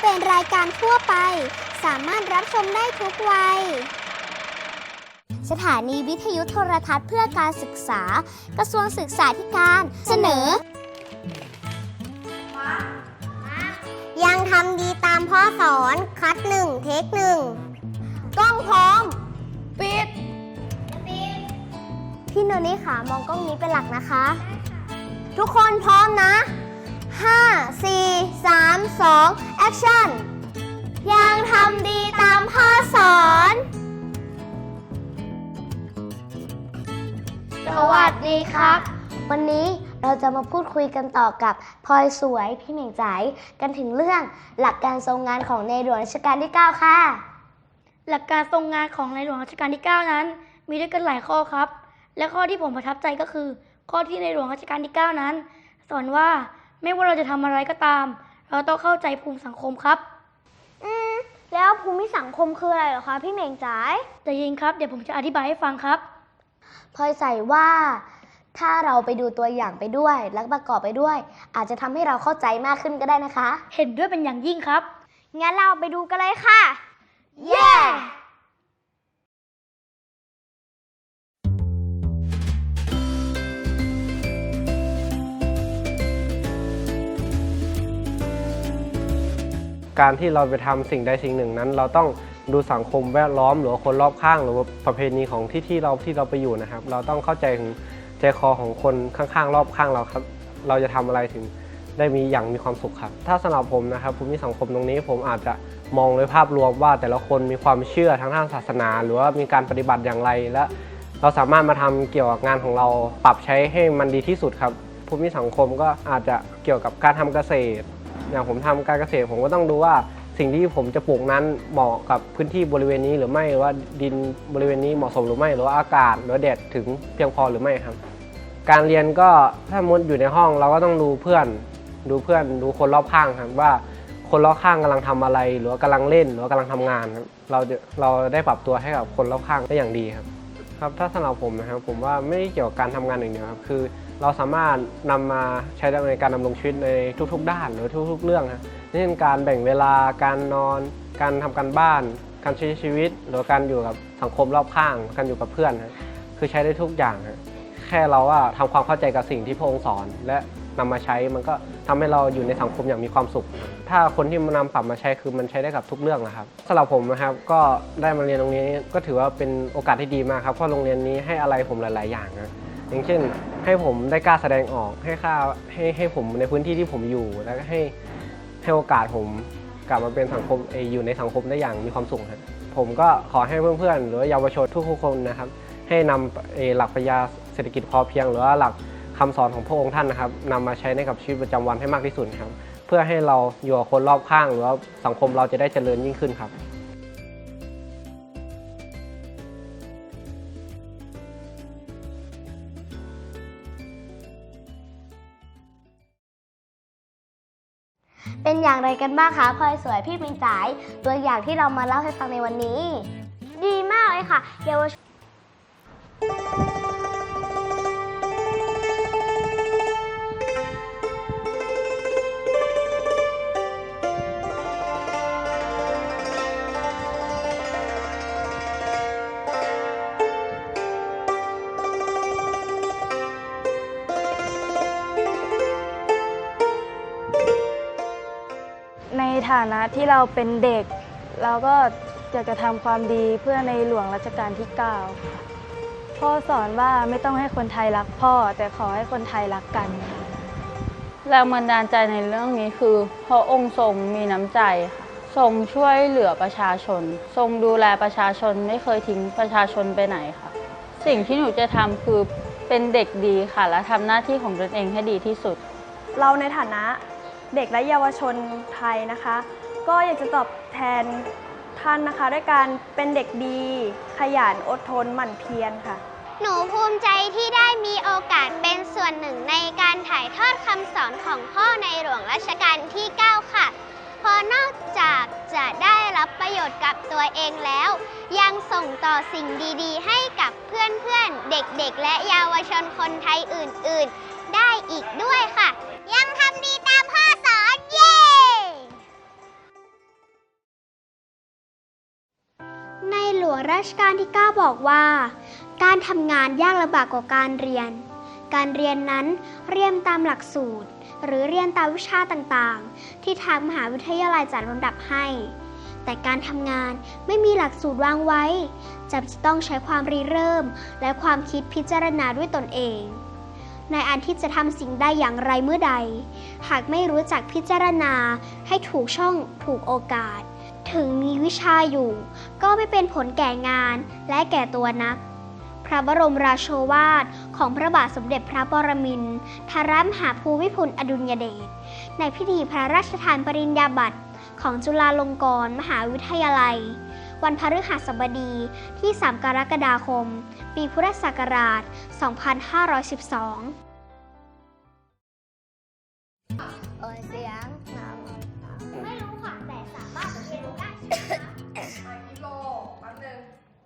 เป็นรายการทั่วไป สามารถรับชมได้ทุกวัย สถานีวิทยุโทรทัศน์เพื่อการศึกษา กระทรวงศึกษาธิการเสนอ ยังทำดีตามพ่อสอนคัดหนึ่งเทคหนึ่งกล้องพร้อม ปิด พี่โนนี่ค่ะ มองกล้องนี้เป็นหลักนะคะ ทุกคนพร้อมนะ 5 4 3 2 action ยังทำดีตามพ่อสอน สวัสดีครับ วันนี้เราจะมาพูดคุยกันต่อกับพลอยสวยพี่เหม่งจ๋ายกันถึงเรื่องหลักการทรงงานของในหลวงรัชกาลที่ 9 ค่ะ หลักการทรงงานของในหลวงรัชกาลที่ 9 นั้น มีด้วยกันหลายข้อครับ และข้อที่ผมประทับใจก็คือ ข้อที่ในหลวงรัชกาลที่ 9 นั้น สอนว่าไม่ว่าเราจะทำอะไรก็ตาม เราต้องเข้าใจภูมิสังคมครับ อืม แล้วภูมิสังคมคืออะไรเหรอคะพี่เหม่งจ๋ายแต่ยิงครับ เดี๋ยวผมจะอธิบายให้ฟังครับ พลอยใส่ว่าถ้าเราไปดูตัวอย่างไปด้วย แล้วประกอบไปด้วย อาจจะทำให้เราเข้าใจมากขึ้นก็ได้นะคะ เห็นด้วยเป็นอย่างยิ่งครับ งั้นเราไปดูกันเลยค่ะ การที่เราไปทำสิ่งใดสิ่งหนึ่งนั้น เราต้องดูสังคมแวดล้อมหรือคนรอบข้าง หรือประเพณีของที่ที่เราที่เราไปอยู่นะครับ เราต้องเข้าใจถึงใจคอของคนข้างๆ รอบข้างเราครับ เราจะทำอะไรถึงได้มีอย่างมีความสุขครับ ถ้าสำหรับผมนะครับภูมิสังคมตรงนี้ผมอาจจะมองโดยภาพรวมว่าแต่ละคนมีความเชื่อทางด้านศาสนา หรือว่ามีการปฏิบัติอย่างไร และเราสามารถมาทำเกี่ยวกับงานของเราปรับใช้ให้มันดีที่สุดครับภูมิสังคมก็อาจจะเกี่ยวกับการทำเกษตร อย่างผมทำการเกษตรผมก็ต้องดูว่าสิ่งที่ผมจะปลูกนั้นเหมาะกับพื้นที่บริเวณนี้หรือไม่หรือว่าดินบริเวณนี้เหมาะสมหรือไม่หรือว่าอากาศหรือแดดถึงเพียงพอหรือไม่ครับ การเรียนก็ถ้ามุดอยู่ในห้องเราก็ต้องดูเพื่อน ดูเพื่อนดูคนรอบข้างครับว่าคนรอบข้างกำลังทำอะไร หรือว่ากำลังเล่นหรือว่ากำลังทำงานครับเราจะเราได้ปรับตัวให้กับคนรอบข้างได้อย่างดีครับ ครับถ้าสำหรับผมนะครับผมว่าไม่เกี่ยวกับการทำงานอย่างเดียวครับคือ เราสามารถนำมาใช้ในการดำรงชีวิตในทุกๆ ด้านหรือทุกๆ เรื่องครับเช่นการแบ่งเวลาการนอน การทำการบ้าน การใช้ชีวิต หรือการอยู่กับสังคมรอบข้าง การอยู่กับเพื่อนครับคือใช้ได้ทุกอย่างครับแค่เราว่าทำความเข้าใจกับสิ่งที่พระองค์สอน และนำมาใช้มันก็ทำให้เราอยู่ในสังคมอย่างมีความสุข ถ้าคนที่มานำปรับมาใช้คือมันใช้ได้กับทุกเรื่องนะครับสำหรับผมนะครับก็ได้มาเรียนตรงนี้ก็ถือว่าเป็นโอกาสที่ดีมากครับเพราะโรงเรียนนี้ให้อะไรผมหลาย ๆ อย่างนะ อย่างเช่น ให้ผมได้กล้าแสดงออกให้ค่าให้ให้ผมในพื้นที่ที่ผมอยู่แล้วก็ให้ให้โอกาสผมกลับมาเป็นสังคมอยู่ในสังคมได้อย่างมีความสุขครับผมก็ขอให้เพื่อนๆ หรือว่าเยาวชนทุกๆคนนะครับ ให้นำหลักปรัชญาเศรษฐกิจพอเพียง หรือว่าหลักคำสอนของพระองค์ท่านนะครับนำมาใช้ในกับชีวิตประจำวันให้มากที่สุดครับ เพื่อให้เราอยู่กับคนรอบข้าง หรือว่าสังคมเราจะได้เจริญยิ่งขึ้นครับ เป็นอย่างไรกันบ้างคะพลอยสวยพี่เหม่งจ๋าย ตัวอย่างที่เรามาเล่าให้ฟังในวันนี้ ดีมากเลยค่ะเยาวชน ในฐานะที่เราเป็นเด็ก เราก็อยากจะทำความดีเพื่อในหลวงรัชกาลที่ 9 ค่ะ พ่อสอนว่าไม่ต้องให้คนไทยรักพ่อ แต่ขอให้คนไทยรักกันค่ะแรงบันดาลใจในเรื่องนี้คือพระองค์ทรงมีน้ำใจค่ะทรงช่วยเหลือประชาชน ทรงดูแลประชาชนไม่เคยทิ้งประชาชนไปไหนค่ะ สิ่งที่หนูจะทำคือเป็นเด็กดีค่ะ และทำหน้าที่ของตนเองให้ดีที่สุด เราในฐานะ เด็กและเยาวชนไทยนะคะ ก็อยากจะตอบแทนท่านนะคะ ด้วยการเป็นเด็กดี ขยันอดทนหมั่นเพียรค่ะ หนูภูมิใจที่ได้มีโอกาสเป็นส่วนหนึ่งในการถ่ายทอดคำสอนของพ่อในหลวงรัชกาลที่ 9 ค่ะเพราะนอกจากจะได้รับประโยชน์กับตัวเองแล้ว ยังส่งต่อสิ่งดีๆ ให้กับเพื่อนๆ เด็กๆ และเยาวชนคนไทยอื่นๆ ได้อีกด้วยค่ะ วงรัชกาลที่ 9 บอกว่า การทำงานยากลำบากกว่าการเรียน การเรียนนั้นเรียนตามหลักสูตร หรือเรียนตามวิชาต่างๆ ที่ทางมหาวิทยาลัยจัดลำดับให้ แต่การทำงานไม่มีหลักสูตรวางไว้จำจะต้องใช้ความริเริ่ม และความคิดพิจารณาด้วยตนเองในอันที่จะทำสิ่งใดอย่างไรเมื่อใด หากไม่รู้จักพิจารณาให้ถูกช่องถูกโอกาส ถึงมีวิชาอยู่ ก็ไม่เป็นผลแก่งานและแก่ตัวนัก พระบรมราโชวาทของพระบาทสมเด็จพระปรมินทรมหาภูมิพลอดุลยเดชในพิธีพระราชทานปริญญาบัตรของจุฬาลงกรณ์มหาวิทยาลัย วันพฤหัสบดีที่ 3 กรกฎาคม ปีพุทธศักราช 2512